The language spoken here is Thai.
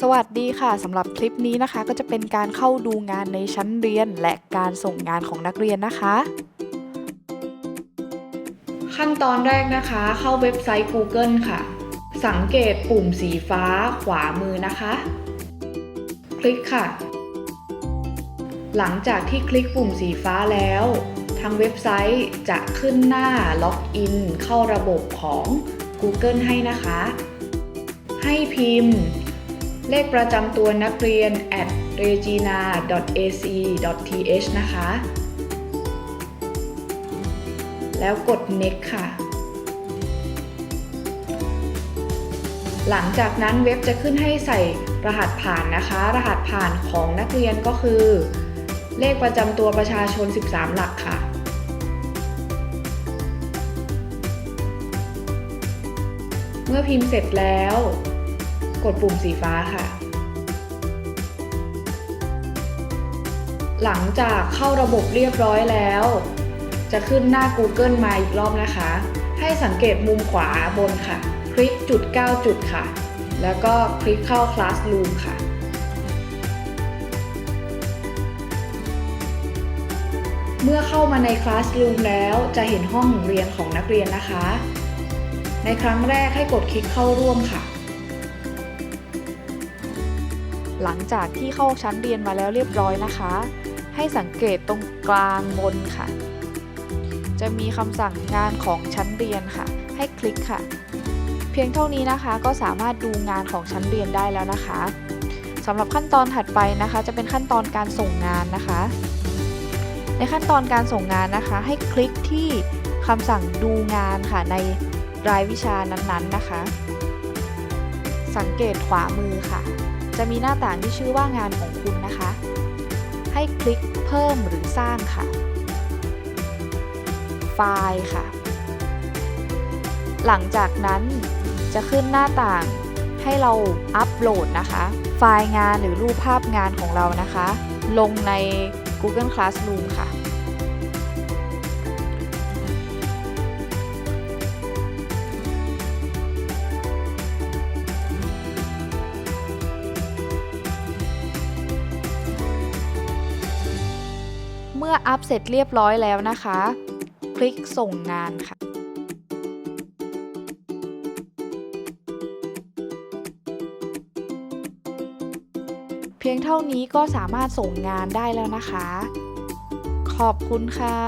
สวัสดีค่ะสำหรับคลิปนี้นะคะ ก็จะเป็นการเข้าดูงานในชั้นเรียนและการส่งงานของนักเรียนนะคะ ขั้นตอนแรกนะคะ เข้าเว็บไซต์ Google ค่ะ สังเกตปุ่มสีฟ้าขวามือนะคะ คลิกค่ะ หลังจากที่คลิกปุ่มสีฟ้าแล้ว ทางเว็บไซต์จะขึ้นหน้าล็อกอินเข้าระบบของ Google ให้นะคะ ให้พิมพ์ เลขประจำตัวนักเรียน at regina.ac.th นะคะ แล้วกด next ค่ะ หลังจากนั้นเว็บจะขึ้นให้ใส่รหัสผ่านนะคะ รหัสผ่านของนักเรียนก็คือ เลขประจำตัวประชาชน 13 หลักค่ะเมื่อพิมพ์เสร็จแล้ว กดปุ่มสีฟ้าค่ะ หลังจากเข้าระบบเรียบร้อยแล้ว จะขึ้นหน้า Google มาอีกรอบนะคะ ให้สังเกตมุมขวาบนค่ะ คลิกจุด 9 จุดค่ะ แล้วก็คลิกเข้า Classroom ค่ะเมื่อเข้ามาใน Classroom แล้วจะเห็นห้องเรียนของนักเรียนนะคะ ในครั้งแรกให้กดคลิกเข้าร่วมค่ะ หลังจากที่เข้าชั้นเรียนมาแล้วเรียบร้อยนะคะ ให้สังเกตตรงกลางบนค่ะ จะมีคำสั่งงานของชั้นเรียนค่ะ ให้คลิกค่ะ เพียงเท่านี้นะคะก็สามารถดูงานของชั้นเรียนได้แล้วนะคะสำหรับขั้นตอนถัดไปนะคะ จะเป็นขั้นตอนการส่งงานนะคะ ในขั้นตอนการส่งงานนะคะ ให้คลิกที่คำสั่งดูงานค่ะในรายวิชานั้นๆนะคะ สังเกตขวามือค่ะ จะมีหน้าต่างที่ชื่อว่างานของคุณนะคะ ให้คลิกเพิ่มหรือสร้างค่ะ ไฟล์ค่ะ หลังจากนั้นจะขึ้นหน้าต่างให้เราอัปโหลดนะคะ ไฟล์งานหรือรูปภาพงานของเรานะคะ ลงใน Google Classroom ค่ะ มื่ออัพเสร็จเรียบร้อยแล้วนะคะ คลิกส่งงานค่ะ เพียงเท่านี้ก็สามารถส่งงานได้แล้วนะคะ ขอบคุณค่ะ